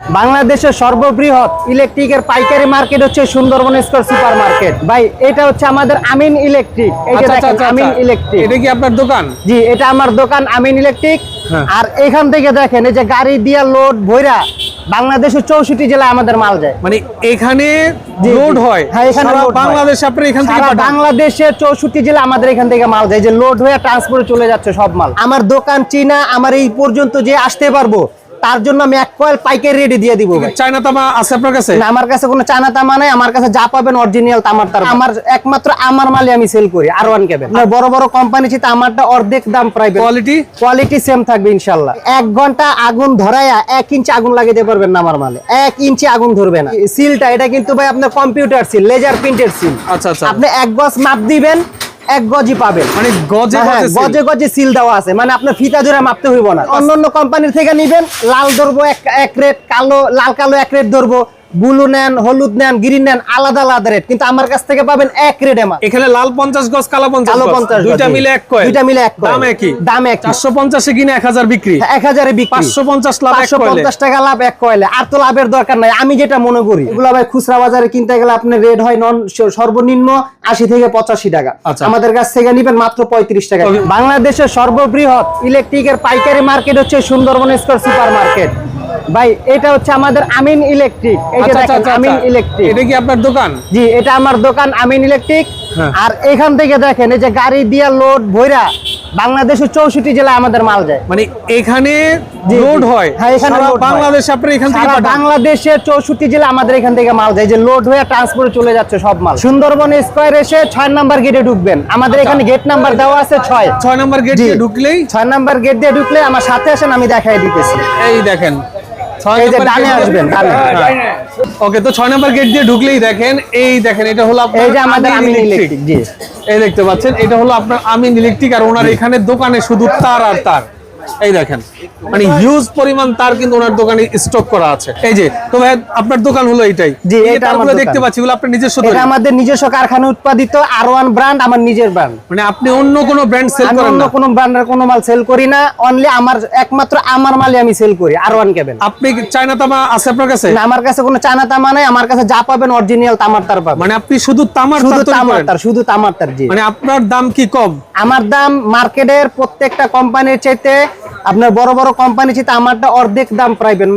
বাংলাদেশের সর্ববৃহৎ ইলেকট্রিকের পাইকারি মার্কেট হচ্ছে সুন্দরবন স্কোয়ার সুপার মার্কেট ভাই এটা হচ্ছে আমাদের আমিন ইলেকট্রিক এই যে দেখেন আমিন। ইলেকট্রিক এটা কি আপনার দোকান? জি এটা আমার দোকান আমিন ইলেকট্রিক হ্যাঁ। আর এখান থেকে দেখেন এই যে গাড়ি দিয়া লোড ভইরা বাংলাদেশের চৌষট্টি জেলায় আমাদের মাল যায়। মানে এখানে লোড হয়? হ্যাঁ, এখানে। বাংলাদেশে আপনি এখান থেকে বাংলাদেশের চৌষট্টি জেলা আমাদের এখান থেকে মাল যায়। যে লোড হয়ে ট্রান্সপোর্টে চলে যাচ্ছে সব মাল। আমার দোকান চীনা আমার এই পর্যন্ত যে আসতে পারব তার জন্য আমি এক কয়েল পাইকারি রেডি দিয়ে দিব চায়না তামা আছে আপনার কাছে? না, আমার কাছে কোনো চায়না তামা নাই আমার কাছে যা পাবেন অরিজিনাল তামার তার আমার একমাত্র আমার মালে আমি সেল করি আর ওয়ান কেবেল বড় বড় কোম্পানি চিতে আমারটা অর্ধেক দাম প্রাইভেট কোয়ালিটি কোয়ালিটি সেম থাকবে ইনশাল্লাহ এক ঘণ্টা আগুন ধরায়া এক ইঞ্চি আগুন লাগাইতে পারবেন না আমার মালে। এক ইঞ্চি আগুন ধরবে না। সিলটা এটা কিন্তু ভাই আপনার কম্পিউটার সিল লেজার প্রিন্টের সিল আচ্ছা আচ্ছা। আপনি এক গজ মাপ দিবেন এক গজি পাবেন। মানে গজে হ্যাঁ, গজে গজে সিল দেওয়া আছে। মানে আপনার ফিতা ধরে মাপতে হইব না। অন্য অন্য কোম্পানির থেকে নিবেন লাল ধরবো এক এক রেট কালো লাল কালো এক রেট ধরবো। ব্লু নেন হলুদ নেন গ্রিন নেন আলাদা আলাদা রেট। কিন্তু আমার কাছ থেকে পাবেন এক রেটে মাল এখানে লাল পঞ্চাশ গজ কালো দুইটা মিলে এক দুইটা মিলে এক। দাম একই। দাম পঞ্চাশে কিনে এক হাজার বিক্রি। এক হাজারে বিক্রি। পাঁচশো পঞ্চাশ লাভ এক কয়েলে। টাকা লাভ এক কয়েলে। আর তো লাভের দরকার নাই। আমি যেটা মনে করি এগুলো ভাই খুচরা বাজারে কিনতে গেলে আপনার রেট হয় নন সর্বনিম্ন আশি থেকে পঁচাশি টাকা। আচ্ছা। আমাদের কাছ থেকে নিবেন মাত্র পঁয়ত্রিশ টাকা। বাংলাদেশের সর্ববৃহৎ ইলেকট্রিকের পাইকারি মার্কেট হচ্ছে সুন্দরবন স্কোয়ার সুপার মার্কেট ভাই এটা হচ্ছে আমাদের আমিন ইলেকট্রিক। এই যে আচ্ছা, আচ্ছা, দেখেন আচ্ছা, আমিন। ইলেকট্রিক। এটা কি আপনার দোকান? জি এটা আমার দোকান আমিন ইলেকট্রিক। হ্যাঁ। আর এখান থেকে দেখেন এই যে গাড়ি দিয়া লোড ভইরা বাংলাদেশের চৌষট্টি জেলায় আমাদের মাল যায়। মানে এখানে লোড হয়? হ্যাঁ, এখানে আপনি এখান থেকে বাংলাদেশের চৌষট্টি জেলা আমাদের এখান থেকে মাল যায়। যে লোড হয়ে ট্রান্সপোর্টে চলে যাচ্ছে সব মাল। সুন্দরবন স্কোয়ার এসে ছয় নাম্বার গেটে ঢুকবেন। আমাদের এখানে গেট নাম্বার দেওয়া আছে ছয়। ছয় নম্বর গেট দিয়ে ঢুকলেই? ছয় নাম্বার গেট দিয়ে ঢুকলে আমার সাথে আসেন আমি দেখাই দিতেছি। এই দেখেন এই যে ডানে আসবেন, ডানে। ওকে তো ছয় নম্বর গেট দিয়ে ঢুকলেই দেখেন এই দেখেন এটা হলো আপনার এই যে আমাদের আমিন ইলেকট্রিক। ইলেকট্রিক জি। এই দেখতে পাচ্ছেন এটা হলো আপনার আমিন ইলেকট্রিক আর ওনার এখানে দোকানে শুধু তার আর তার। এই দেখেন। মানে হিউজ পরিমাণ তার কিন্তু ওনার দোকানে স্টক করা আছে। এই যে তো ভাই আপনার দোকান হলো এটাই জি, এটা আমার দেখতে পাচ্ছি এগুলো আপনার নিজস্ব এটা আমাদের নিজস্ব কারখানা উৎপাদিত আর ওয়ান ব্র্যান্ড আমার নিজের ব্র্যান্ড মানে আপনি অন্য কোনো ব্র্যান্ড সেল করেন অন্য না। কোনো ব্র্যান্ডের কোনো মাল সেল করি না অনলি আমার একমাত্র আমার মালে আমি সেল করি আর ওয়ান কেবেল আপনি চায়না তামা আছে আপনার কাছে? না, আমার কাছে কোনো চানা তামা নাই আমার কাছে যা পাবেন অরিজিনাল তামার তার পাবেন। মানে আপনি শুধু তামার শুধু তামার তার শুধু তামার তার জি। মানে আপনার দাম কি কম? আমার দাম মার্কেটের প্রত্যেকটা কোম্পানির চাইতে আপনার বড় বড় কোম্পানি চাইতে আমারটা অর্ধেক দাম পাইবেন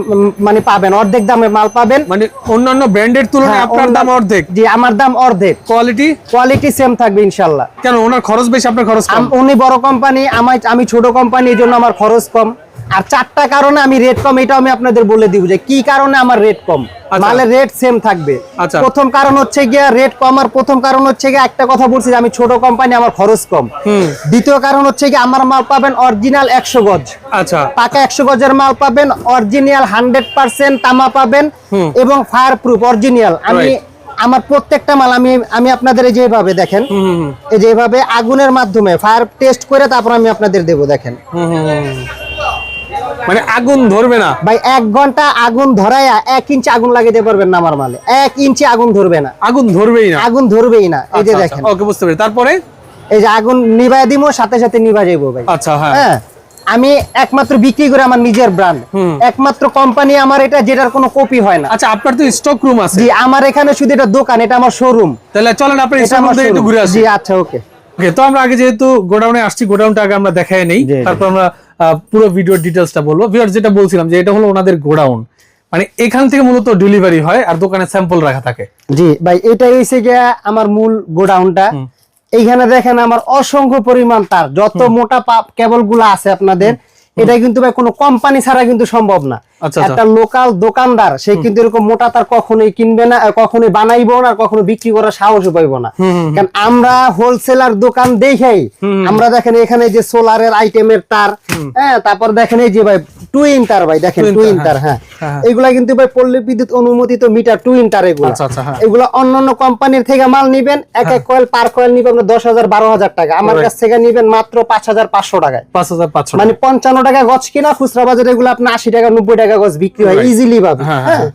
মানে পাবেন অর্ধেক দামে মাল পাবেন। মানে অন্যান্য ব্র্যান্ডের তুলনায় হ্যাঁ, আপনার দাম অর্ধেক? জি আমার দাম অর্ধেক। কোয়ালিটি কোয়ালিটি সেম থাকবে ইনশাআল্লাহ কেন ওনার খরচ বেশি আপনার খরচ কম? উনি বড় কোম্পানি আমি আমি ছোট কোম্পানি এই জন্য আমার খরচ কম। আর চারটা কারণে আমি রেট কম এটাও আমি আপনাদের বলে দিব যে কি কারণে আমার রেট কম। আচ্ছা। মালের রেট সেম থাকবে। আচ্ছা। প্রথম কারণ হচ্ছে গিয়া রেট কম আর প্রথম কারণ হচ্ছে গিয়ে একটা কথা বলছি যে আমি ছোট কোম্পানি আমার খরচ কম। দ্বিতীয় কারণ হচ্ছে কি আমার মাল পাবেন অরিজিনাল একশো গজ। আচ্ছা। পাকা একশো গজের মাল পাবেন অরিজিনাল হান্ড্রেড পার্সেন্ট তামা পাবেন এবং ফায়ার প্রুফ অরিজিনাল আমি আমার প্রত্যেকটা মাল আমি আমি আপনাদের এই যেভাবে দেখেন এই যেভাবে আগুনের মাধ্যমে ফায়ার টেস্ট করে তারপর আমি আপনাদের দেবো দেখেন। মানে আগুন ধরবে না। ভাই এক ঘণ্টা আগুন ধরায়া এক ইঞ্চি আগুন লাগাইতে পারবেন না আমার মালে। এক ইঞ্চি আগুন ধরবে না। আগুন ধরবেই না। আগুন ধরবেই না। এই যে দেখেন। ওকে বুঝতে পেরেছি। তারপরে? এই যে আগুন নিভাই দিব সাথে সাথে নিভা যাইবো ভাই। আচ্ছা হ্যাঁ। হ্যাঁ আমি একমাত্র বিক্রি করে আমার নিজের ব্র্যান্ড। একমাত্র কোম্পানি আমার এটা যেটার কোনো কপি হয় না। আচ্ছা আপনার তো স্টক রুম আছে। জি আমার এখানে শুধু এটা দোকান এটা আমার শোরুম তাহলে চলেন আপনি একটু ঘুরে আসি। জি আচ্ছা ওকে ওকে তো আমরা আগে যেহেতু গোডাউনে আসছি গোডাউনটা আগে আমরা দেখাই নেই। তারপর আমরা পুরো ভিডিওর ডিটেলসটা বলব। ভিউয়ার যেটা বলছিলাম যে এটা হলো ওনাদের গোডাউন। মানে এখান থেকে মূলত ডেলিভারি হয় আর দোকানে স্যাম্পল রাখা থাকে। জি ভাই এটা এসে গিয়া আমার মূল গোডাউনটা। এইখানে দেখেন আমার অসংখ্য পরিমাণ তার যত মোটা কেবলগুলো আছে আপনাদের এটা কিন্তু ভাই কোনো কোম্পানি ছাড়া কিন্তু সম্ভব না। আচ্ছা, আচ্ছা। একটা লোকাল দোকানদার সে কিন্তু এরকম মোটা তার কখনোই কিনবে না কখনোই বানাইবো না কখনো বিক্রি করার সাহস পাইবো না। কারণ আমরা হোলসেলার দোকান দেখাই আমরা দেখেন এখানে যে সোলারের আইটেমের তার হ্যাঁ তারপর দেখেন এই যে ভাই টুইন তার ভাই দেখেন টুইন তার, তার হ্যাঁ। হ্যাঁ, হ্যাঁ। এগুলা কিন্তু ভাই পল্লী বিদ্যুৎ অনুমোদিত মিটার টুইন তার এগুলো। আচ্ছা, আচ্ছা, হ্যাঁ। এগুলো অন্যান্য কোম্পানির থেকে মাল নিবেন এক এক কয়েল পার কয়েল নিবেন আপনার দশ হাজার বারো হাজার টাকা। আমার. কাছ থেকে নিবেন মাত্র পাঁচ হাজার পাঁচশো টাকায়। পাঁচ হাজার পাঁচশো মানে পঞ্চান্ন টাকা গছ কিনা খুচরা বাজারে এগুলো আপনার আশি টাকা নব্বই টাকা গছ বিক্রি হয়. ইজিলি পাবে হ্যাঁ হ্যাঁ হ্যাঁ।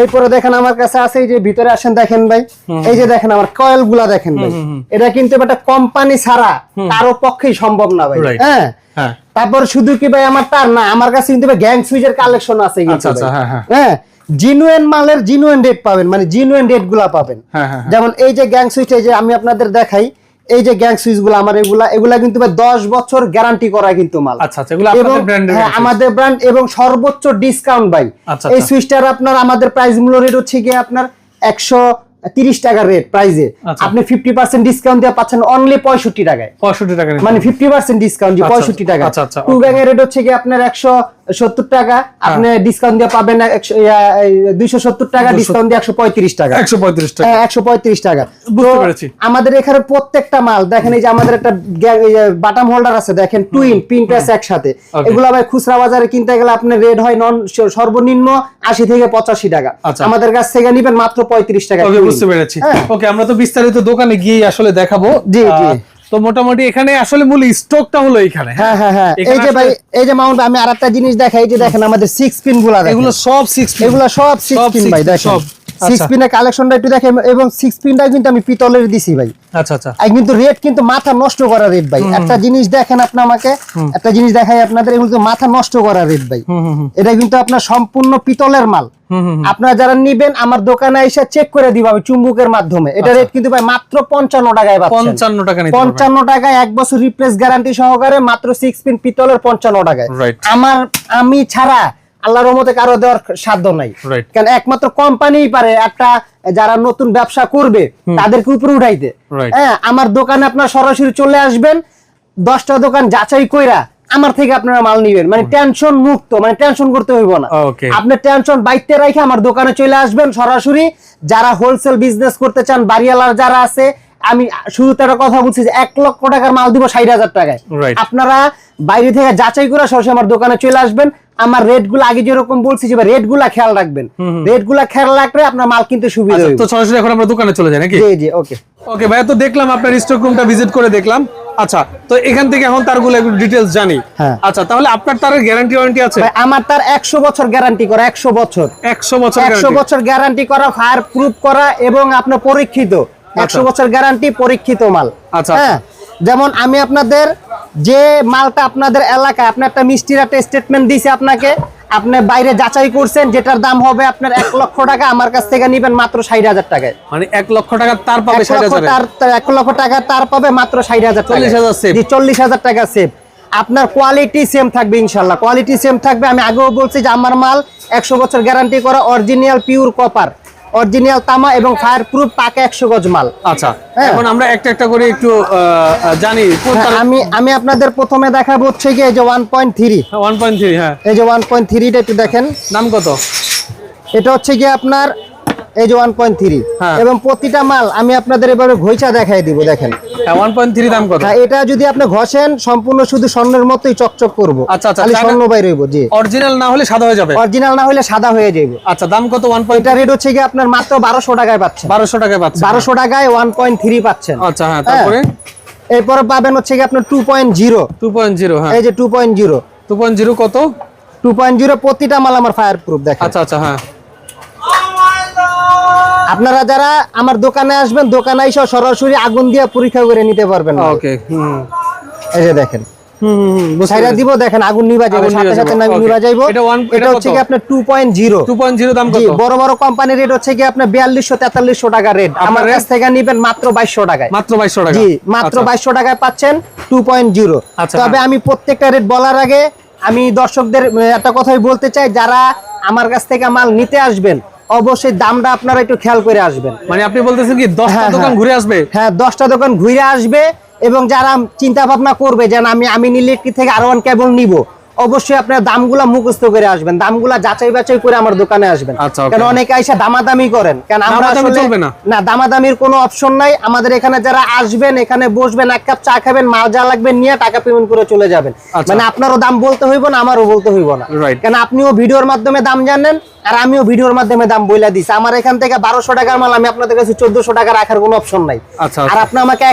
এরপরে দেখেন আমার কাছে আছে এই যে ভিতরে আসেন দেখেন ভাই। এই যে দেখেন আমার কয়েলগুলা দেখেন ভাই। এটা কিন্তু একটা কোম্পানি ছাড়া কারও পক্ষেই সম্ভব না ভাই। হ্যাঁ। হ্যাঁ। তারপর শুধু কি ভাই আমার তার না আমার কাছে কিন্তু গ্যাং সুইচের কালেকশন আছে আচ্ছা, আচ্ছা। হ্যাঁ, হ্যাঁ। হ্যাঁ জিনুয়েন মালের জিনুয়েন রেট পাবেন মানে জিনুয়েন রেটগুলা পাবেন হ্যাঁ, হ্যাঁ, হ্যাঁ। যেমন এই যে গ্যাং সুইচ এই যে আমি আপনাদের দেখাই এই যে গ্যাং সুইচগুলো আমার এগুলা এগুলা কিন্তু দশ বছর গ্যারান্টি করা কিন্তু মাল আচ্ছা হ্যাঁ, আমাদের ব্র্যান্ড এবং সর্বোচ্চ ডিসকাউন্ট ভাই আচ্ছা, এই। সুইচটার আপনার আমাদের প্রাইস মূল্য রেট হচ্ছে গিয়ে আপনার একশো তিরিশ টাকা রেট প্রাইজে। আপনি ফিফটি পার্সেন্ট ডিসকাউন্ট দিয়ে পাচ্ছেন অনলি পঁয়ষট্টি টাকায়। পঁয়ষট্টি টাকা মানে ফিফটি পার্সেন্ট ডিসকাউন্ট পঁয়ষট্টি টাকা আচ্ছা, আচ্ছা, টু. ব্যাগের রেট হচ্ছে কি আপনার একশো সত্তর টাকা আপনি ডিসকাউন্ট দিয়ে পাবেন দুইশো সত্তর টাকা ডিসকাউন্ট দিয়ে একশো পঁয়ত্রিশ টাকা। একশো পঁয়ত্রিশ টাকা। হ্যাঁ, একশো পঁয়ত্রিশ টাকা। আমাদের এখানে প্রত্যেকটা মাল দেখেন এই যে আমাদের একটা বাটাম হোল্ডার আছে দেখেন টুইন পিন প্যাস একসাথে। এগুলো ভাই খুচরা বাজারে কিনতে গেলে আপনার রেট হয় নন সর্বনিম্ন আশি থেকে পঁচাশি টাকা। আচ্ছা। আমাদের কাছ থেকে নিবেন মাত্র পঁয়ত্রিশ টাকা বুঝতে পেরেছি। হ্যাঁ। ওকে আমরা তো বিস্তারিত দোকানে গিয়ে আসলে দেখাবো। জি, জি। তো মোটামুটি এখানে আসলে মূল স্টকটা হলো এখানে হ্যাঁ হ্যাঁ হ্যাঁ এই যে ভাই এই যে মাউন্ট আমি আরেকটা জিনিস দেখাই এই যে দেখেন আমাদের সিক্স পিনগুলা। এগুলো সব সিক্স এগুলো সব সিক্স পিন ভাই দেখেন সব। সিক্স আচ্ছা। পিনের কালেকশনটা একটু দেখেন এবং সিক্স পিনটা কিন্তু আমি পিতলের দিছি ভাই আচ্ছা আচ্ছা। কিন্তু রেট কিন্তু মাথা নষ্ট করা রেট ভাই। একটা জিনিস দেখেন আপনি আমাকে একটা জিনিস দেখাই আপনাদের এগুলো মাথা নষ্ট করা রেট ভাই। এটা কিন্তু আপনার সম্পূর্ণ পিতলের মাল। আপনারা যারা নিবেন আমার দোকানে এসে চেক করে দিবা আমি চুম্বুকের মাধ্যমে। এটা রেট কিন্তু ভাই মাত্র পঞ্চান্ন টাকায় পঞ্চান্ন টাকা পঞ্চান্ন টাকায় এক বছর রিপ্লেস গ্যারান্টি সহকারে মাত্র সিক্স পিন পিতলের পঞ্চান্ন টাকায়। আমার আমি ছাড়া আল্লাহর রহমতে কারও দেওয়ার সাধ্য নাই। কারণ একমাত্র কোম্পানিই পারে একটা যারা নতুন ব্যবসা করবে তাদেরকে উপরে উঠাইতে। হ্যাঁ আমার দোকানে আপনার সরাসরি চলে আসবেন দশটা দোকান যাচাই কইরা আমার থেকে আপনারা মাল নিবেন। মানে টেনশন মুক্ত মানে টেনশন করতে হইব না। আপনি টেনশন বাইতে রেখে আমার দোকানে চলে আসবেন সরাসরি। যারা হোলসেল বিজনেস করতে চান বাড়িওয়ালার যারা আছে আমি শুরুতে একটা কথা বলছি যে এক লক্ষ টাকার মাল দিব ষাট হাজার টাকায়। আপনারা বাইরে থেকে যাচাই করে সরাসরি আমার দোকানে চলে আসবেন। আমার রেটগুলো আগে যেরকম বলছি যে রেটগুলা খেয়াল রাখবেন। রেটগুলা খেয়াল রাখলে আপনার মাল কিনতে সুবিধা আচ্ছা, হবে তো সরাসরি এখন আমরা দোকানে চলে যাই নাকি? জি জি ওকে ওকে ভাইয়া তো দেখলাম আপনার স্টক রুমটা ভিজিট করে দেখলাম। আচ্ছা তো এখান থেকে এখন তারগুলো একটু ডিটেলস জানি। হ্যাঁ। আচ্ছা তাহলে আপনার তারের গ্যারান্টি ওয়ারেন্টি আছে? ভাই আমার তার একশো বছর গ্যারান্টি করা একশো বছর। একশো বছর একশো guarantee? বছর গ্যারান্টি করা ফায়ার প্রুফ করা এবং আপনার পরীক্ষিত। একশো বছর গ্যারান্টি পরীক্ষিত মাল। আচ্ছা, হ্যাঁ যেমন আমি আপনাদের যে মালটা আপনাদের এলাকায় আপনি একটা মিষ্টির একটা স্টেটমেন্ট দিছে আপনাকে আপনি বাইরে যাচাই করছেন যেটার দাম হবে আপনার এক লক্ষ টাকা আমার কাছ থেকে নিবেন মাত্র ষাট হাজার টাকায়। মানে এক লক্ষ টাকা তার পাবে এক লক্ষ হাজারে? টাকা তার পাবে মাত্র ষাট হাজার 40,000 save। চল্লিশ হাজার টাকা সেভ আপনার কোয়ালিটি সেম থাকবে ইনশাল্লাহ। কোয়ালিটি সেম থাকবে আমি আগেও বলছি যে আমার মাল একশো বছর গ্যারান্টি করা অরিজিনাল পিওর কপার অরিজিনাল তামা এবং ফায়ার প্রুফ পাকা একশো গজ মাল। আচ্ছা হ্যাঁ। এখন আমরা একটা একটা করে একটু জানি হ্যাঁ, আমি আমি আপনাদের প্রথমে দেখাবো হচ্ছে কি এই যে one point three one point three হ্যাঁ। এই যে ওয়ান পয়েন্ট থ্রিটা একটু দেখেন। দাম কত? এটা হচ্ছে কি আপনার এই যে ওয়ান পয়েন্ট থ্রি হ্যাঁ। এবং প্রতিটা মাল আমি আপনাদের এভাবে ঘইচা দেখাই দিব দেখেন। হ্যাঁ ওয়ান পয়েন্ট থ্রি দাম কত? হ্যাঁ এটা যদি আপনি ঘষেন সম্পূর্ণ শুধু স্বর্ণের মতোই চকচক করব। আচ্ছা, আচ্ছা, স্বর্ণ বাইর জি। অরিজিনাল না হলে সাদা হয়ে যাবে? অরিজিনাল না হলে সাদা হয়ে যাবে আচ্ছা দাম কত ওয়ান পয়েন্ট এটা রেট হচ্ছে কি আপনার মাত্র বারোশো টাকায় পাচ্ছেন। বারোশো টাকায় পাচ্ছে বারোশো টাকায় ওয়ান পয়েন্ট থ্রি পাচ্ছেন। আচ্ছা হ্যাঁ তারপরে? এরপরে পাবেন হচ্ছে কি আপনার two point zero two point zero হ্যাঁ। এই যে two point zero two point zero কত? টু পয়েন্ট জিরো প্রতিটা মাল আমার ফায়ার প্রুফ দেখেন। আচ্ছা আচ্ছা হ্যাঁ। আপনারা যারা আমার দোকানে আসবেন দোকানে এসে সরাসরি আগুন দিয়ে পরীক্ষা করে নিতে পারবেন ওকে হুম। এই যে দেখেন। সাইরা দিব দেখেন আগুন নিবা যাবে সাথে সাথে নামি নিবা যাইবো। এটা হচ্ছে কি আপনার two point zero two point zero দাম জি কত? বড় বড় কোম্পানির রেট হচ্ছে কি আপনার বিয়াল্লিশশো তেতাল্লিশশো টাকা রেট আমার কাছ থেকে নিবেন মাত্র বাইশশো টাকায়। মাত্র বাইশশো টাকা? জি মাত্র আচ্ছা। বাইশশো টাকায় পাচ্ছেন টু পয়েন্ট জিরো আচ্ছা, তবে হ্যাঁ। আমি প্রত্যেকটা রেট বলার আগে আমি দর্শকদের একটা কথাই বলতে চাই যারা আমার কাছ থেকে মাল নিতে আসবেন অবশ্যই দামটা আপনারা একটু খেয়াল করে আসবেন। মানে আপনি বলতেছেন কি দশটা হ্যাঁ, দোকান হ্যাঁ। ঘুরে আসবে? হ্যাঁ দশটা দোকান ঘুরে আসবে এবং যারা চিন্তা ভাবনা করবে যেন আমি আমি কি থেকে আরও ওয়ান কেবল নিব? অবশ্যই আপনার দামগুলা মুখস্থ করে আসবেন দামগুলা যাচাই বাছাই করে আমার দোকানে আসবেন আচ্ছা. কারণ অনেকে আইসা দামাদামি করেন কারণ আমরা চলবে না? দামাদামির কোনো অপশন নাই আমাদের এখানে যারা আসবেন এখানে বসবেন এক কাপ চা খাবেন মাল যা লাগবে নিয়ে টাকা পেমেন্ট করে চলে যাবেন আচ্ছা। মানে আপনারও দাম বলতে হইব না আমারও বলতে হইব না. কারণ আপনিও ভিডিওর মাধ্যমে দাম জানেন আর আমিও ভিডিওর মাধ্যমে দাম বইলা দিছি আমার এখান থেকে বারোশো টাকার মাল আমি আপনাদের কাছে চোদ্দশো টাকা রাখার কোনো অপশন নাই আচ্ছা, আর। আপনি আমাকে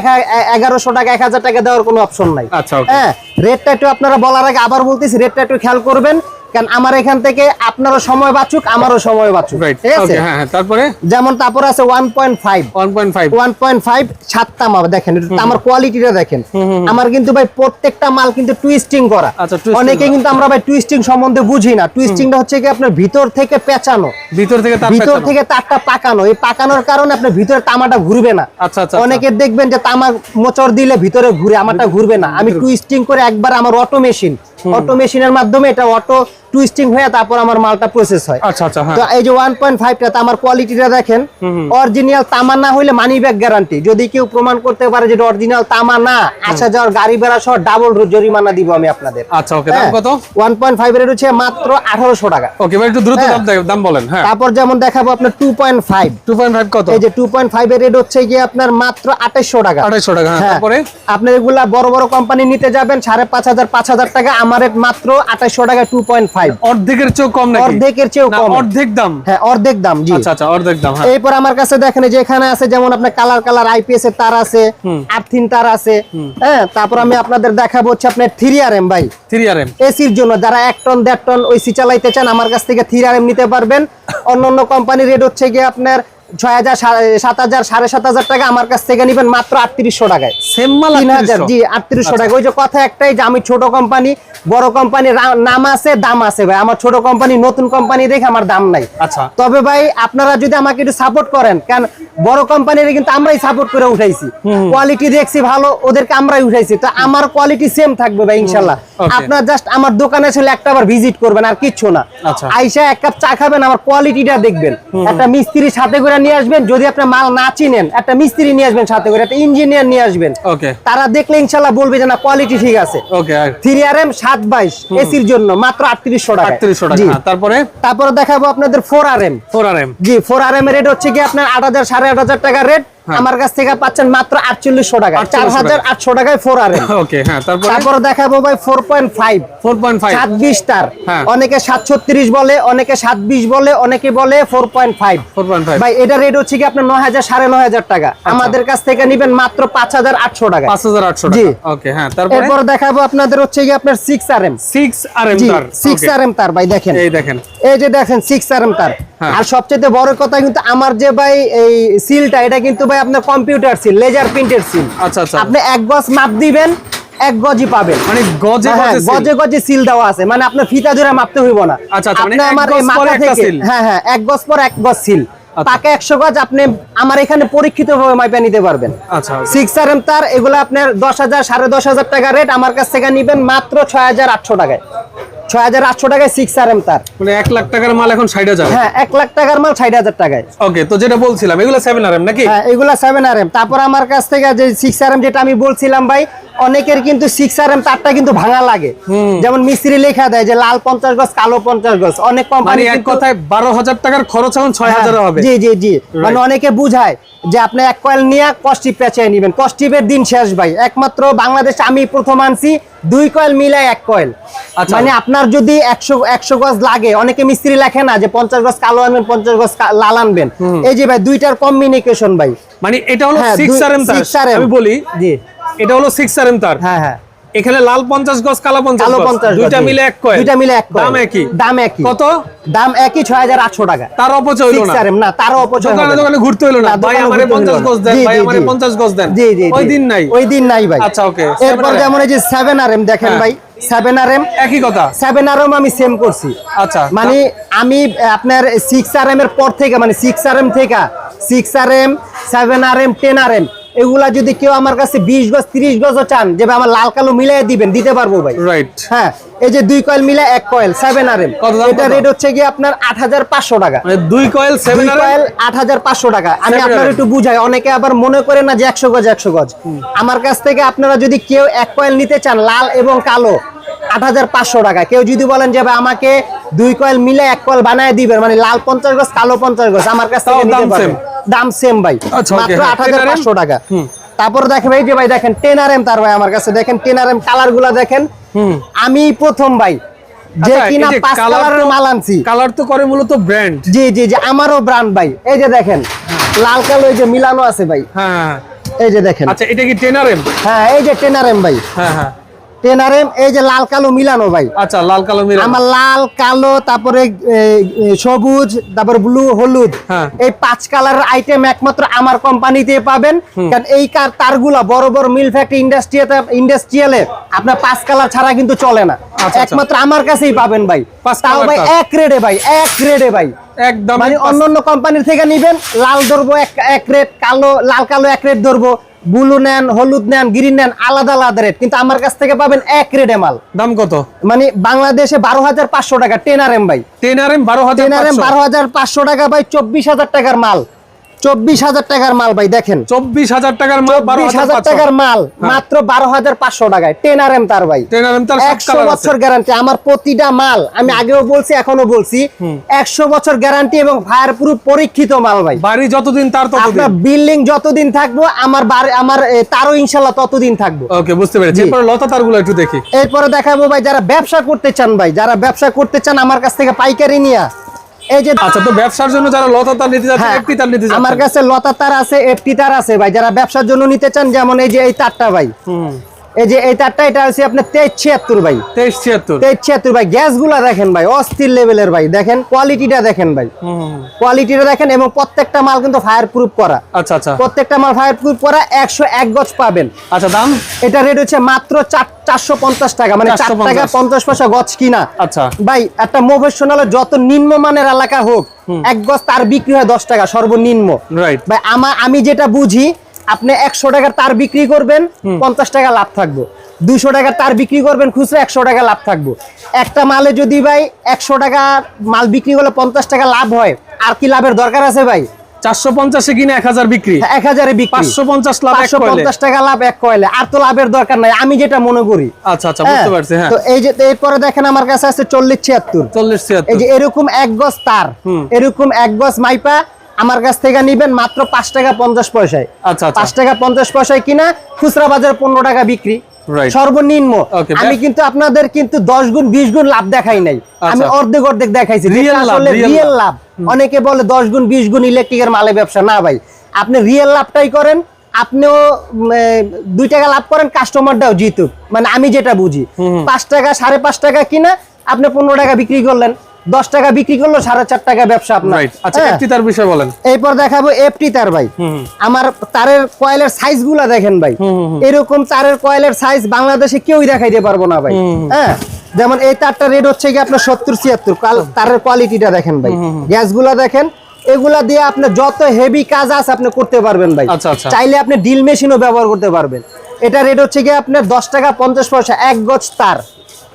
এগারোশো টাকা এক হাজার টাকা দেওয়ার কোনো অপশন নাই হ্যাঁ রেটটা একটু আপনারা বলার আগে আবার বলতেছি রেটটা একটু খেয়াল করবেন কারণ আমার এখান থেকে আপনারও সময় বাঁচুক আমারও সময় বাঁচুক। ঠিক আছে? হ্যাঁ হ্যাঁ তারপরে? যেমন তারপর আছে one point five 1.5 one point five সাত তামা দেখেন এটা তামার কোয়ালিটিটা দেখেন। আমার কিন্তু ভাই প্রত্যেকটা মাল কিন্তু টুইস্টিং করা। আচ্ছা, twisting অনেকে কিন্তু আমরা ভাই টুইস্টিং সম্বন্ধে বুঝি না। টুইস্টিংটা হচ্ছে কি আপনার ভিতর থেকে পেঁচানো। ভিতর থেকে তার ভিতর থেকে তারটা পাকানো। এই পাকানোর কারণে আপনার ভিতরে তামাটা ঘুরবে না। আচ্ছা, আচ্ছা, অনেকে দেখবেন যে তামা মোচর দিলে ভিতরে ঘুরে আমারটা ঘুরবে না। আমি টুইস্টিং করে একবার আমার অটো মেশিন অটো মেশিনের মাধ্যমে এটা অটো টুইস্টিং হয়ে তারপর আমার মালটা প্রসেস হয়। আচ্ছা আচ্ছা হ্যাঁ। তো এই যে ওয়ান পয়েন্ট ফাইভটা তামার কোয়ালিটিটা দেখেন অরিজিনাল তামা না হইলে মানি ব্যাগ গ্যারান্টি যদি কেউ প্রমাণ করতে পারে যে অরিজিনাল তামা না আসা যাওয়ার গাড়ি ভাড়া সহ ডাবল জরিমানা দিব আমি আপনাদের। আচ্ছা ওকে দাম কত? ওয়ান পয়েন্ট ফাইভ এর হচ্ছে মাত্র আঠারোশো টাকা। ওকে ভাই একটু দ্রুত হ্যাঁ। দাম দাম বলেন হ্যাঁ। তারপর যেমন দেখাবো আপনার টু পয়েন্ট ফাইভ 2.5 কত? এই যে টু পয়েন্ট ফাইভ এর রেট হচ্ছে গিয়ে আপনার মাত্র আঠাইশশো টাকা। 2800 টাকা হ্যাঁ হ্যাঁ। তারপরে? আপনি এগুলা বড় বড় কোম্পানি নিতে যাবেন সাড়ে পাঁচ হাজার পাঁচ হাজার টাকা আমার মাত্র আঠাইশশো টাকা টু পয়েন্ট ফাইভ অর্ধেকের চেয়েও কম নাকি? অর্ধেকের চেয়েও কম। অর্ধেক দাম? হ্যাঁ অর্ধেক দাম জি। আচ্ছা আচ্ছা অর্ধেক দাম হ্যাঁ। এরপর আমার কাছে দেখেন যে এখানে আছে যেমন আপনার কালার কালার আইপিএস এর তার আছে আর্থিন তার আছে হ্যাঁ তারপর আমি আপনাদের দেখাবো হচ্ছে আপনার থ্রি আর এম ভাই। 3 আর এম এসির জন্য যারা এক টন দেড় টন ওইসি চালাইতে চান আমার কাছ থেকে থ্রি আর এম নিতে পারবেন। অন্য অন্য কোম্পানির রেট হচ্ছে গিয়ে আপনার ছয় হাজার সাত হাজার সাড়ে সাত হাজার টাকা আমার কাছ থেকে নিবেন মাত্র আটত্রিশশো টাকায়। তিন হাজার জি আটত্রিশশো টাকা। ওই যে কথা একটাই যে আমি ছোট কোম্পানি বড় কোম্পানির নাম আছে দাম আছে ভাই। আমার ছোট কোম্পানি নতুন কোম্পানি দেখে আমার দাম নাই। আচ্ছা। তবে ভাই আপনারা যদি আমাকে একটু সাপোর্ট করেন কারণ বড় কোম্পানির কিন্তু আমরাই সাপোর্ট করে উঠাইছি। কোয়ালিটি দেখছি ভালো ওদেরকে আমরাই উঠাইছি। তো আমার কোয়ালিটি সেম থাকবে ভাই ইনশাল্লাহ। আপনার জাস্ট আমার দোকানে ছিল একটা বার ভিজিট করবেন আর কিচ্ছু না। আচ্ছা। আইসা এক কাপ চা খাবেন আমার কোয়ালিটিটা দেখবেন। একটা মিস্ত্রি সাথে করে নিয়ে আসবেন যদি আপনার মাল না চিনেন একটা মিস্ত্রি নিয়ে আসবেন সাথে করে একটা ইঞ্জিনিয়ার নিয়ে আসবেন। ওকে তারা দেখলে ইনশাল্লাহ বলবে যে না কোয়ালিটি ঠিক আছে। ওকে থ্রি আর এম সাত বাইশ এসির জন্য মাত্র আটত্রিশশো টাকা 3800 টাকা। হ্যাঁ, তারপরে? তারপরে দেখাবো আপনাদের four R M four R M জি ফোর আর এম এর রেট হচ্ছে কি আপনার আট হাজার সাড়ে আট হাজার টাকা রেট। আমার কাছ থেকে পাচ্ছেন মাত্র আটচল্লিশশো টাকা। চার হাজার আটশো টাকায় ফোর আর ওকে হ্যাঁ তারপরে? তারপরে দেখাবো ভাই ফোর পয়েন্ট ফাইভ 4.5 সাত বিশ তার হ্যাঁ। অনেকে সাত ছত্রিশ বলে অনেকে সাত বিশ বলে অনেকে বলে ফোর পয়েন্ট ফাইভ 4.5 ভাই এটা রেট হচ্ছে কি আপনার নয় হাজার সাড়ে নয় হাজার টাকা। আমাদের কাছ থেকে নিবেন মাত্র পাঁচ হাজার আটশো টাকা। 5800 জি। ওকে হ্যাঁ তারপরে? দেখাবো আপনাদের হচ্ছে কি আপনার six R M 6 R M তার। সিক্স আর এম তার ভাই দেখেন। এই দেখেন। এই যে দেখেন সিক্স আর এম তার। হ্যাঁ। আর সবচেয়ে বড় কথা কিন্তু আমার যে ভাই এই সিলটা এটা কিন্তু ভাই আপনার কম্পিউটার সিল লেজার প্রিন্টের সিল আচ্ছা আচ্ছা। আপনি এক গজ মাপ দিবেন এক গজই পাবেন। মানে গজে হ্যাঁ, গজে গজে গজে সিল দেওয়া আছে। মানে আপনার ফিতা ধরে মাপতে হইব না। আচ্ছা, আচ্ছা, মানে আমার এই গজ মাথা থেকে হ্যাঁ হ্যাঁ এক গজ পর এক গজ সিল আচ্ছা। পাকা একশো গজ আপনি আমার এখানে পরীক্ষিত ভাবে মাইপা নিতে পারবেন। আচ্ছা সিক্স আর এম তার এগুলো আপনার দশ হাজার সাড়ে দশ হাজার টাকা রেট আমার কাছ থেকে নিবেন মাত্র ছয় হাজার আটশো টাকায়। ছয় হাজার আটশো টাকায় সিক্স আর এম তার। মানে এক লাখ টাকার মাল এখন 60000 হ্যাঁ এক লাখ টাকার মাল ষাট হাজার টাকায়। ওকে তো যেটা বলছিলাম এগুলো সেভেন আর এম নাকি? হ্যাঁ এগুলা সেভেন আর এম তারপর আমার কাছ থেকে যে সিক্স আর এম যেটা আমি বলছিলাম ভাই অনেকের কিন্তু সিক্স আর এম তারটা কিন্তু ভাঙা লাগে। যেমন মিস্ত্রি লেখা দেয় যে লাল পঞ্চাশ গজ কালো পঞ্চাশ গজ। অনেক কোম্পানি এক কথায় 12000 টাকার খরচ এখন 6000 হবে। জি জি জি। মানে অনেকে বুঝায় যে আপনি এক কয়েল নিয়ে কস্টিপ পেঁচাই নিবেন। কস্টিপের দিন শেষ ভাই। একমাত্র বাংলাদেশ আমি প্রথম আনছি দুই কয়েল মিলায় এক কয়েল আচ্ছা। মানে আপনার যদি একশো একশো গজ লাগে অনেকে মিস্ত্রি লেখে না যে পঞ্চাশ গজ কালো আনবেন পঞ্চাশ গজ লাল আনবেন। এই যে ভাই দুইটার কমিউনিকেশন ভাই। মানে এটা হলো হ্যাঁ, 6 দুই- আর এম তার। 6 RM আমি বলি জি। এটা হলো 6 আর এম তার। হ্যাঁ হ্যাঁ। এখানে লাল 50 গজ কালো 50 কালো গজ। পঞ্চাশ দুইটা মিলে এক কয়েল। দুইটা মিলে এক দাম একই। দাম একই। কত? দাম একই ছয় হাজার আটশো টাকা। তার অপচয় হলো না। না তারও অপচয় দোকানে ঘুরতে হলো না। ভাই আমারে 50 গজ দেন ভাই আমারে। 50 গজ দেন। জি জি ওই দিন নাই। ওই দিন নাই ভাই। আচ্ছা, okay, এরপর যেমন এই যে সেভেন আর এম দেখেন হ্যাঁ। ভাই সেভেন আর এম একই কথা। সেভেন আর এম আমি সেম করছি। আচ্ছা। মানে আমি আপনার সিক্স আর এম এর পর থেকে মানে সিক্স আর এম থেকে six R M seven R M ten R M এগুলা যদি কেউ আমার কাছে বিশ গজ তিরিশ গজও চান যে আমার লাল কালো মিলাই দিবেন দিতে পারব ভাই। রাইট হ্যাঁ এই যে দুই কয়েল মিলে এক কয়েল সেভেন আর এম এটা রেট হচ্ছে গিয়ে আপনার আট হাজার পাঁচশো টাকা। মানে দুই কয়েল সেভেন কয়েল আট হাজার পাঁচশো টাকা। আমি 7 আপনার একটু বুঝাই অনেকে আবার মনে করে না যে একশো গজ একশো গজ। আমার কাছ থেকে আপনারা যদি কেউ এক কয়েল নিতে চান লাল এবং কালো আট হাজার পাঁচশো টাকা। কেউ যদি বলেন যে ভাই আমাকে দুই কয়েল মিলে এক কয়েল বানায় দিবেন মানে লাল পঞ্চাশ গজ কালো পঞ্চাশ গজ আমার কাছ থেকে দাম সেম ভাই। আচ্ছা, মাত্র হ্যাঁ, আট হাজার পাঁচশো টাকা। তারপর দেখেন এই যে ভাই দেখেন টেন আর এম তার ভাই আমার কাছে। দেখেন টেন আর এম কালারগুলা দেখেন। আমি প্রথম ভাই যে আচ্ছা, কিনা পাঁচ কালারের মাল আনছি। কালার তো করে মূলত ব্র্যান্ড জি জি জি আমারও ব্রান্ড ভাই। এই যে দেখেন লাল কালো এই যে মিলানো আছে ভাই। হ্যাঁ। এই যে দেখেন। আচ্ছা এটা কি 10 এম হ্যাঁ এই যে টেনার এম ভাই। হ্যাঁ হ্যাঁ। এই যে লাল কালো মিলানো ভাই। আচ্ছা লাল কালো মিরা আমার লাল কালো তারপরে সবুজ তারপর ব্লু হলুদ। হ্যাঁ। এই পাঁচ কালারের আইটেম একমাত্র আমার কোম্পানিতে পাবেন। কারণ এই কার তারগুলা বড় বড় মিল ফ্যাক্টরি ইন্ডাস্ট্রিয়াতে ইন্ডাস্ট্রিয়ালে আপনার পাঁচ কালার ছাড়া কিন্তু চলে না। আচ্ছা। একমাত্র আমার কাছেই পাবেন ভাই। পাঁচ তাও ভাই। এক রেডে ভাই এক রেডে ভাই। একদম মানে অন্য অন্য কোম্পানির থেকে নিবেন লাল ধরবো এক এক রেট কালো লাল কালো এক রেট ধরবো। ব্লু নেন হলুদ নেন গ্রিন নেন আলাদা আলাদা রেট কিন্তু আমার কাছ থেকে পাবেন এক রেটে মাল। দাম কত? মানে বাংলাদেশে বারো হাজার পাঁচশো টাকা টেন আর এম ভাই। টেন আর এম বারো হাজার বারো হাজার পাঁচশো টাকা ভাই চব্বিশ হাজার টাকার মাল। চব্বিশ হাজার টাকার মাল ভাই দেখেন। চব্বিশ হাজার টাকার মাল চব্বিশ হাজার টাকার মাল হ্যাঁ। মাত্র বারো হাজার পাঁচশো টাকায়। টেন আর এম তার ভাই একশো বছর গ্যারান্টি আমার প্রতিটা মাল আমি আগেও বলছি এখনও বলছি একশো বছর গ্যারান্টি এবং ফায়ার প্রুফ পরীক্ষিত মাল ভাই। বাড়ি যতদিন তার আপনার বিল্ডিং যতদিন থাকব আমার বাড়ি আমার তারও ইনশাল্লাহ ততদিন থাকব। ওকে বুঝতে পেরেছি। এরপরে লতা তারগুলো একটু দেখি। এরপরে দেখাবো ভাই যারা ব্যবসা করতে চান ভাই যারা ব্যবসা করতে চান আমার কাছ থেকে পাইকারি নিয়ে এই যে আচ্ছা তো ব্যবসার জন্য যারা লতা তার নিতে যাচ্ছে হ্যাঁ, তার নিতে যাচ্ছে। আমার কাছে লতা তার আছে এফটি তার আছে ভাই। যারা ব্যবসার জন্য নিতে চান যেমন এই যে এই তারটা ভাই। এই যে এই তারটা এটা হচ্ছে আপনার তেইশ ছিয়াত্তর ভাই। তেইশ ছিয়াত্তর। তেইশ ছিয়াত্তর ভাই গ্যাসগুলা দেখেন ভাই অস্থির লেভেলের ভাই। দেখেন কোয়ালিটিটা দেখেন ভাই। কোয়ালিটিটা দেখেন এবং প্রত্যেকটা মাল কিন্তু ফায়ার প্রুফ করা। আচ্ছা আচ্ছা। প্রত্যেকটা মাল ফায়ার প্রুফ করা একশো এক গজ পাবেন। আচ্ছা দাম? এটা রেট হচ্ছে মাত্র চার চারশো পঞ্চাশ টাকা মানে চার টাকা পঞ্চাশ। পয়সা গজ কিনা। আচ্ছা। ভাই একটা যত নিম্নমানের এলাকা হোক এক গজ তার বিক্রি হয় দশ টাকা সর্বনিম্ন। রাইট ভাই আমার আমি যেটা বুঝি আপনি একশো টাকার তার বিক্রি করবেন পঞ্চাশ টাকা লাভ থাকব। দুশো টাকার তার বিক্রি করবেন খুচরা একশো টাকা লাভ থাকব। একটা মালে যদি ভাই একশো টাকা মাল বিক্রি করলে পঞ্চাশ টাকা লাভ হয় আর কি লাভের দরকার আছে ভাই? চারশো পঞ্চাশে কিনে এক হাজার বিক্রি। এক হাজারে বিক্রি। পাঁচশো পঞ্চাশ লাভ পাঁচশো পঞ্চাশ টাকা লাভ এক কয়েলে। আর তো লাভের দরকার নাই আমি যেটা মনে করি। আচ্ছা আচ্ছা বুঝতে হ্যাঁ, পারছি হ্যাঁ। তো এই যে এরপরে দেখেন আমার কাছে আছে চল্লিশ ছিয়াত্তর। চল্লিশ ছিয়াত্তর। এই যে এরকম এক গজ তার এরকম এক গজ মাইপা আমার কাছ থেকে নিবেন মাত্র পাঁচ টাকা পঞ্চাশ পয়সায়। আচ্ছা আচ্ছা। পাঁচ টাকা পঞ্চাশ পয়সায় কিনা খুচরা বাজার পনেরো টাকা বিক্রি। সর্বনিম্ন। আমি কিন্তু আপনাদের কিন্তু দশ গুণ বিশ গুণ লাভ দেখাই নাই। আমি আচ্ছা। অর্ধেক অর্ধেক দেখাইছি। Real লাভ, real রিয়েল লাভ। লাভ। অনেকে বলে দশ গুণ বিশ গুণ ইলেকট্রিকের মালে ব্যবসা। না ভাই আপনি রিয়েল লাভটাই করেন আপনিও দুই টাকা লাভ করেন কাস্টমারটাও জিতুক। মানে আমি যেটা বুঝি। পাঁচ টাকা সাড়ে পাঁচ টাকা কিনা আপনি পনেরো টাকা বিক্রি করলেন। দশ টাকা বিক্রি করল সাড়ে চার টাকা ব্যবসা আপনার। আচ্ছা হ্যাঁ। তার বিষয় বলেন। এরপর দেখাবো এফটি তার ভাই। আমার তারের কয়েলের সাইজগুলা দেখেন ভাই। এরকম তারের কয়েলের সাইজ বাংলাদেশে কেউই দেখাইতে পারব না ভাই। হ্যাঁ। যেমন এই তারটা রেট হচ্ছে কি আপনার সত্তর ছিয়াত্তর। তারের কোয়ালিটিটা দেখেন ভাই। গ্যাসগুলা দেখেন। এগুলা দিয়ে আপনি যত হেভি কাজ আছে আপনি করতে পারবেন ভাই। আচ্ছা, আচ্ছা। চাইলে আপনি ড্রিল মেশিনও ব্যবহার করতে পারবেন। এটা রেট হচ্ছে কি আপনার দশ টাকা পঞ্চাশ পয়সা এক গজ তার।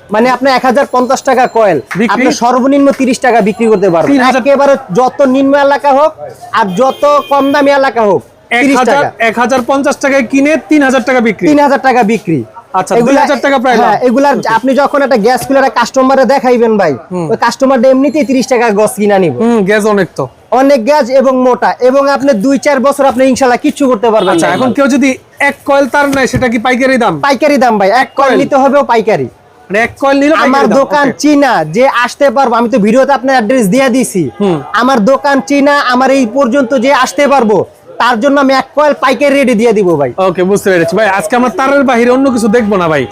মানে আপনি এক হাজার পঞ্চাশ টাকা কয়েল আপনি সর্বনিম্ন তিরিশ টাকা বিক্রি করতে পারবেন। একেবারে যত নিম্ন এলাকা হোক আর যত কম দামি এলাকা হোক এক হাজার টাকা। এক হাজার পঞ্চাশ টাকায় কিনে তিন হাজার টাকা বিক্রি। তিন হাজার টাকা বিক্রি। আচ্ছা, এগুলা- 2000 টাকা প্রায় লাভ। হ্যাঁ, এগুলার আপনি যখন একটা গ্যাস কুলার কাস্টমারে দেখাইবেন ভাই ওই কাস্টমারটা এমনিতেই তিরিশ টাকা গছ কিনা নিব। গ্যাস অনেক তো। অনেক গ্যাস এবং মোটা এবং আপনি দুই চার বছর আপনি ইনশাল্লাহ কিছু করতে পারবেন আচ্ছা এখন কেউ যদি এক কয়েল তার নেয় সেটা কি পাইকারি দাম? পাইকারি দাম ভাই এক কয়েল? নিতে হবেও পাইকারি। মানে আমার দোকান. চীনা যে আসতে পারব আমি তো ভিডিওতে আপনার অ্যাড্রেস দিয়ে দিছি। আমার দোকান চীনা আমার এই পর্যন্ত যে আসতে পারব তার জন্য আমি এক কয়েল পাইকারি রেডি দিয়ে দিব ভাই। ওকে বুঝতে পেরেছি। ভাই আজকে আমরা তারের বাহিরে অন্য কিছু দেখব না ভাই।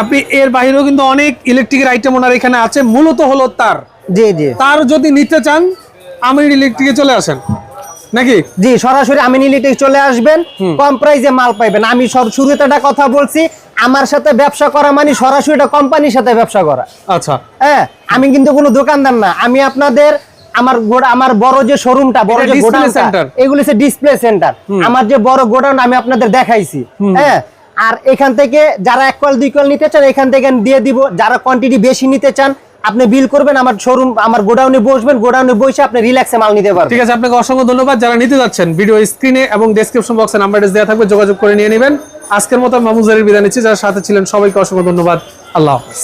আপনি এর বাহিরেও কিন্তু অনেক ইলেকট্রিকের আইটেম ওনার এখানে আছে মূলত হলো তার। জি জি। তার যদি নিতে চান আমির ইলেকট্রিকে চলে আসেন। নাকি? জি সরাসরি আমি নিলিটে চলে আসবেন কম প্রাইসে মাল পাইবেন। আমি সর- শুরুতে একটা কথা বলছি আমার সাথে ব্যবসা করা মানে সরাসরি একটা কোম্পানির সাথে ব্যবসা করা। আচ্ছা। হ্যাঁ আমি কিন্তু কোনো দোকানদার না। আমি আপনাদের আমার গোডা- আমার বড় যে শোরুমটা বড় যে গোডাউনটা। এগুলো হচ্ছে ডিসপ্লে সেন্টার আমার যে বড় গোডাউন আমি আপনাদের দেখাইছি। হ্যাঁ আর এখান থেকে যারা এক কল দুই কল নিতে চান এখান থেকে দিয়ে দিব। যারা কোয়ান্টিটি বেশি নিতে চান আপনি বিল করবেন, আমার শোরুম আমার গোডাউনে বসবেন, গোডাউনে বসে আপনি রিল্যাক্সে মাল নিতে পারবেন। ঠিক আছে, আপনাকে অসংখ্য ধন্যবাদ। যারা নিতে যাচ্ছেন ভিডিও স্ক্রিনে এবং ডেসক্রিপশন বক্সে নাম্বার দেওয়া থাকবে, যোগাযোগ করে নিয়ে নেবেন। আজকের মতো মামুজারের বিদায় নিচ্ছি। যারা সাথে ছিলেন, সবাইকে অসংখ্য ধন্যবাদ। আল্লাহ হাফেজ।